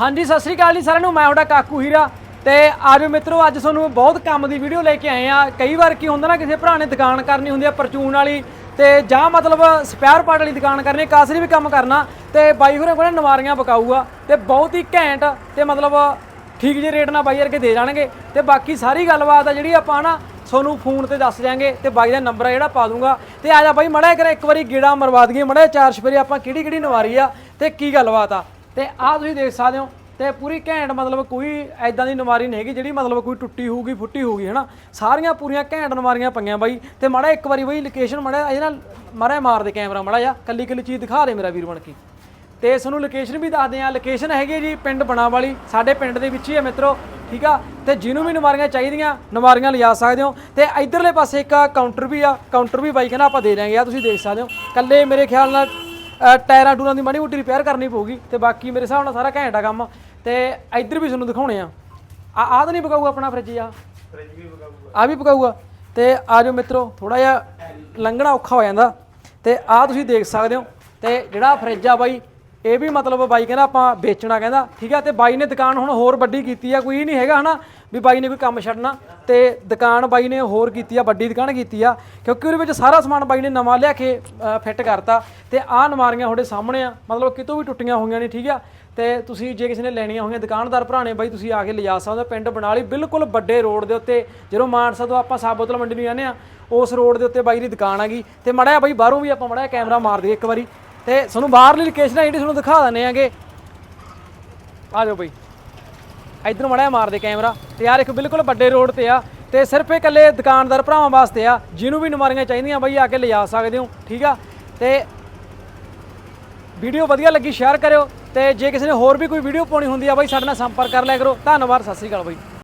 ਹਾਂਜੀ, ਸਤਿ ਸ੍ਰੀ ਅਕਾਲ ਜੀ ਸਾਰਿਆਂ ਨੂੰ। ਮੈਂ ਤੁਹਾਡਾ ਕਾਕੂ ਹੀਰਾ ਤੇ ਆਜੋ ਮਿੱਤਰੋ, ਅੱਜ ਤੁਹਾਨੂੰ ਬਹੁਤ ਕੰਮ ਦੀ ਵੀਡੀਓ ਲੈ ਕੇ ਆਏ ਆ ਕਈ ਵਾਰ ਕੀ ਹੁੰਦਾ ਨਾ, ਕਿਸੇ ਭਰਾ ਨੇ ਦੁਕਾਨ ਕਰਨੀ ਹੁੰਦੀ ਆ ਪਰਚੂਨ ਵਾਲੀ ਤੇ ਜਾਂ ਮਤਲਬ ਸਪੈਰ ਪਾਰਟ ਵਾਲੀ ਦੁਕਾਨ ਕਰਨੀ, ਕਾਸਰੀ ਵੀ ਕੰਮ ਕਰਨਾ ਤੇ ਬਾਈ ਹੋਰਾਂ ਕੋਲ ਨਵਾਰੀਆਂ ਪਕਾਊਗਾ ਤੇ ਬਹੁਤ ਹੀ ਘੈਂਟ ਤੇ ਮਤਲਬ ਠੀਕ ਜਿਹੇ ਰੇਟ ਨਾਲ ਬਾਈ ਵਰਗੇ ਦੇ ਜਾਣਗੇ ਤੇ ਬਾਕੀ ਸਾਰੀ ਗੱਲਬਾਤ ਆ ਜਿਹੜੀ ਆਪਾਂ ਨਾ ਤੁਹਾਨੂੰ ਫੋਨ ਤੇ ਦੱਸ ਦਿਆਂਗੇ ਤੇ ਬਾਈ ਦਾ ਨੰਬਰ ਆ ਜਿਹੜਾ ਪਾ ਦੂੰਗਾ। ਤੇ ਆ ਜਾ ਬਾਈ, ਮੜਾ ਕਰ ਇੱਕ ਵਾਰੀ ਗੇੜਾ ਮਰਵਾ ਦਈਏ, ਮੜਾ ਚਾਰ ਛਪੇਰੇ ਆਪਾਂ ਕਿਹੜੀ ਕਿਹੜੀ ਨਵਾਰੀ ਆ ਤੇ ਕੀ ਗੱਲਬਾਤ ਆ। ਤੇ ਆਹ ਤੁਸੀਂ ਦੇਖ ਸਕਦੇ ਹੋ, ਤੇ ਪੂਰੀ ਘੈਂਟ ਮਤਲਬ ਕੋਈ ਐਦਾਂ ਦੀ ਨਵਾਰੀ ਨਹੀਂ ਹੈਗੀ ਜਿਹੜੀ ਮਤਲਬ ਕੋਈ ਟੁੱਟੀ ਹੋਊਗੀ, ਫੁੱਟੀ ਹੋਊਗੀ, ਹਨਾ? ਸਾਰੀਆਂ ਪੂਰੀਆਂ ਘੈਂਟ ਨਵਾਰੀਆਂ ਪਈਆਂ ਬਾਈ। ਤੇ ਮਾੜਾ ਇੱਕ ਵਾਰੀ ਬਾਈ ਲੋਕੇਸ਼ਨ ਮਾੜਾ ਇਹਦੇ ਨਾਲ ਮਾੜਾ ਮਾਰ ਦੇ ਕੈਮਰਾ ਮਾੜਾ ਜਾ ਕੱਲੀ ਕੱਲੀ ਚੀਜ਼ ਦਿਖਾ ਦੇ ਮੇਰਾ ਵੀਰ ਬਣ ਕੇ। ਤੇ ਤੁਹਾਨੂੰ ਲੋਕੇਸ਼ਨ ਵੀ ਦੱਸਦੇ ਆ ਲੋਕੇਸ਼ਨ ਹੈਗੀ ਹੈ ਜੀ ਪਿੰਡ ਬਣਾ ਵਾਲੀ ਸਾਡੇ ਪਿੰਡ ਦੇ ਵਿੱਚ ਹੀ ਹੈ ਮਿੱਤਰੋ, ਠੀਕ ਆ? ਤੇ ਜਿਹਨੂੰ ਵੀ ਨਵਾਰੀਆਂ ਚਾਹੀਦੀਆਂ ਨਵਾਰੀਆਂ ਲਿਜਾ ਸਕਦੇ ਹੋ। ਤੇ ਇਧਰਲੇ ਪਾਸੇ ਇੱਕ ਕਾਊਂਟਰ ਵੀ ਆ। ਕਾਊਂਟਰ ਵੀ ਬਾਈ ਕਹਿੰਦਾ ਆਪਾਂ ਦੇ ਦਿਆਂਗੇ। ਆ ਤੁਸੀਂ ਦੇਖ ਸਕਦੇ ਹੋ। ਕੱਲੇ ਮੇਰੇ ਖਿਆਲ ਨਾਲ ਟਾਇਰਾਂ ਟੂਰਾਂ ਦੀ ਮਾੜੀ ਮੋਟੀ ਰਿਪੇਅਰ ਕਰਨੀ ਪਊਗੀ ਤੇ ਬਾਕੀ ਮੇਰੇ ਹਿਸਾਬ ਨਾਲ ਸਾਰਾ ਘੈਂਟ ਆ ਕੰਮ ਤੇ ਇੱਧਰ ਵੀ ਤੁਹਾਨੂੰ ਦਿਖਾਉਣੇ ਆ। ਆ ਆਹ ਤਾਂ ਨਹੀਂ ਪਕਾਊਗਾ ਆਪਣਾ ਫ੍ਰਿਜ ਆ? ਫ੍ਰਿਜ ਵੀ ਬਗਾਊਗਾ ਆ ਵੀ ਪਕਾਊਗਾ। ਤੇ ਆ ਜਾਓ ਮਿੱਤਰੋ ਥੋੜਾ ਜਿਹਾ ਲੰਘਣਾ ਔਖਾ ਹੋ ਜਾਂਦਾ। ਤੇ ਆ ਤੁਸੀਂ ਦੇਖ ਸਕਦੇ ਹੋ। ਤੇ ਜਿਹੜਾ ਫ੍ਰਿਜ ਆ ਬਾਈ ਇਹ ਵੀ ਮਤਲਬ ਬਾਈ ਕਹਿੰਦਾ ਆਪਾਂ ਵੇਚਣਾ ਕਹਿੰਦਾ, ਠੀਕ ਆ, ਤੇ ਬਾਈ ਨੇ ਦੁਕਾਨ ਹੁਣ ਹੋਰ ਵੱਡੀ ਕੀਤੀ ਆ, ਕੋਈ ਨਹੀਂ ਹੈਗਾ ਹਨਾ, ਵੀ ਬਾਈ ਨੇ ਕੋਈ ਕੰਮ ਛੱਡਣਾ, ਤੇ ਦੁਕਾਨ ਬਾਈ ਨੇ ਹੋਰ ਕੀਤੀ ਆ, ਵੱਡੀ ਦੁਕਾਨ ਕੀਤੀ ਆ, ਕਿਉਂਕਿ ਉਹਦੇ ਵਿੱਚ ਸਾਰਾ ਸਮਾਨ ਬਾਈ ਨੇ ਨਵਾਂ ਲਿਆ ਕੇ ਫਿੱਟ ਕਰਤਾ, ਤੇ ਆਹ ਨਮਾਰੀਆਂ ਤੁਹਾਡੇ ਸਾਹਮਣੇ ਆ, ਮਤਲਬ ਕਿਤੋਂ ਵੀ ਟੁੱਟੀਆਂ ਹੋਈਆਂ ਨੇ, ਠੀਕ ਆ, ਤੇ ਤੁਸੀਂ ਜੇ ਕਿਸੇ ਨੇ ਲੈਣੀਆਂ ਹੋਈਆਂ, ਦੁਕਾਨਦਾਰ ਭਰਾ ਨੇ ਬਾਈ, ਤੁਸੀਂ ਆ ਕੇ ਲਿਜਾ ਸਕਦੇ ਹੋ, ਪਿੰਡ ਬਨਾਲੀ ਬਿਲਕੁਲ ਵੱਡੇ ਰੋਡ ਦੇ ਉੱਤੇ, ਜਦੋਂ ਮਾਨਸਾ ਤੋਂ ਆਪਾਂ ਸਾਬੋਤਲ ਮੰਡੀ ਨੂੰ ਜਾਂਦੇ ਆ, ਉਸ ਰੋਡ ਦੇ ਉੱਤੇ ਬਾਈ ਦੀ ਦੁਕਾਨ ਹੈਗੀ ਤੇ ਮੜਾ ਬਾਈ ਬਾਹਰੋਂ ਵੀ ਆਪਾਂ ਮੜਾ ਕੈਮਰਾ ਮਾਰ ਦਈਏ ਇੱਕ ਵਾਰੀ ਤੇ ਤੁਹਾਨੂੰ ਬਾਹਰਲੀ ਲੋਕੇਸ਼ਨ ਆ ਜਿਹੜੀ ਤੁਹਾਨੂੰ ਦਿਖਾ ਦਿੰਦੇ ਆਂਗੇ। ਆ ਜਾਓ ਬਾਈ। ਇਧਰ ਮੜਿਆ ਜਿਹਾ ਮਾਰ ਦੇ ਕੈਮਰਾ ਤੇ ਯਾਰ ਇੱਕ ਬਿਲਕੁਲ ਵੱਡੇ ਰੋਡ ਤੇ ਆ। ਤੇ ਸਿਰਫ ਇਕੱਲੇ ਦੁਕਾਨਦਾਰ ਭਰਾਵਾਂ ਵਾਸਤੇ ਆ, ਜਿਹਨੂੰ ਵੀ ਨਮਾਰੀਆਂ ਚਾਹੀਦੀਆਂ ਬਾਈ, ਆ ਕੇ ਲਿਜਾ ਸਕਦੇ ਹੋ, ਠੀਕ ਆ? ਤੇ ਵੀਡੀਓ ਵਧੀਆ ਲੱਗੀ ਸ਼ੇਅਰ ਕਰਿਓ। ਤੇ ਜੇ ਕਿਸੇ ਨੇ ਹੋਰ ਵੀ ਕੋਈ ਵੀਡੀਓ ਪਾਉਣੀ ਹੁੰਦੀ ਆ ਬਾਈ, ਸਾਡੇ ਨਾਲ ਸੰਪਰਕ ਕਰ ਲਿਆ ਕਰੋ। ਧੰਨਵਾਦ, ਸਤਿ ਸ੍ਰੀ ਅਕਾਲ ਬਾਈ।